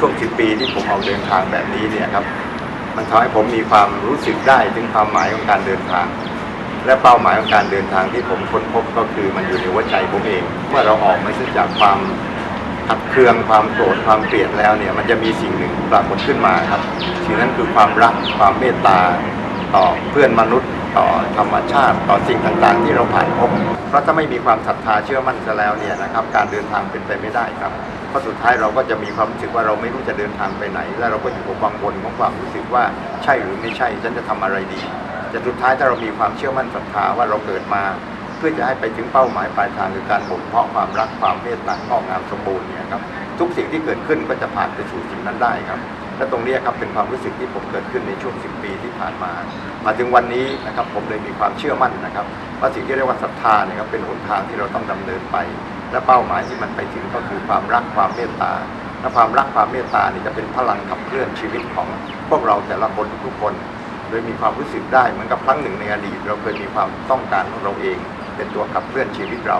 ช่วง 10 ปีที่ผมออกเดินทางแบบนี้เนี่ยครับ มันทำให้ผมมีความรู้สึกได้ถึงความหมายของการเดินทาง และเป้าหมายของการเดินทางที่ผมค้นพบก็คือมันอยู่ในหัวใจผมเอง เมื่อเราออกมาจากความขัดเคืองความโกรธความเกลียดแล้วเนี่ยมันจะมีสิ่งหนึ่งปรากฏขึ้นมาครับสิ่งนั้นคือความรักความเมตตาต่อเพื่อนมนุษย์ ต่อธรรมชาติต่อสิ่งต่างๆ ที่เราผ่านพบ เพราะถ้าไม่มีความศรัทธาเชื่อมั่นซะแล้วเนี่ยนะครับการเดินทางเป็นไปไม่ได้ครับเพราะสุดท้ายเราก็จะมีความรู้สึกว่าเราไม่รู้จะเดินทางไปไหน และเราก็อยู่กับความวนของความรู้สึกว่าใช่หรือไม่ใช่ฉันจะทำอะไรดีแต่สุดท้ายถ้าเรามีความเชื่อมั่นศรัทธาว่าเราเกิดมาเพื่อจะให้ไปถึงเป้าหมายปลายทางคือการบ่มเพาะความรักความเมตตางอกงามสมบูรณ์เนี่ยครับทุกสิ่งที่เกิดขึ้นก็จะผ่านไปสู่สิ่งนั้นได้ครับ และตรงนี้ครับเป็นความรู้สึกที่ผมเกิดขึ้นในช่วง 10 ปีที่ผ่านมา มาถึงวันนี้นะครับผมเลยมีความเชื่อมั่นนะครับ ว่าสิ่งที่เรียกว่าศรัทธาเนี่ยครับเป็นหนทางที่เราต้องดำเนินไป และเป้าหมายที่มันไปถึงก็คือความรักความเมตตาและความรักความเมตตานี่จะเป็นพลังขับเคลื่อนชีวิตของพวกเราแต่ละคนทุกคนโดยมีความรู้สึกได้เหมือนกับครั้งหนึ่งในอดีต เราเคยมีความต้องการของเราเอง เป็นตัวขับเคลื่อนชีวิตเรา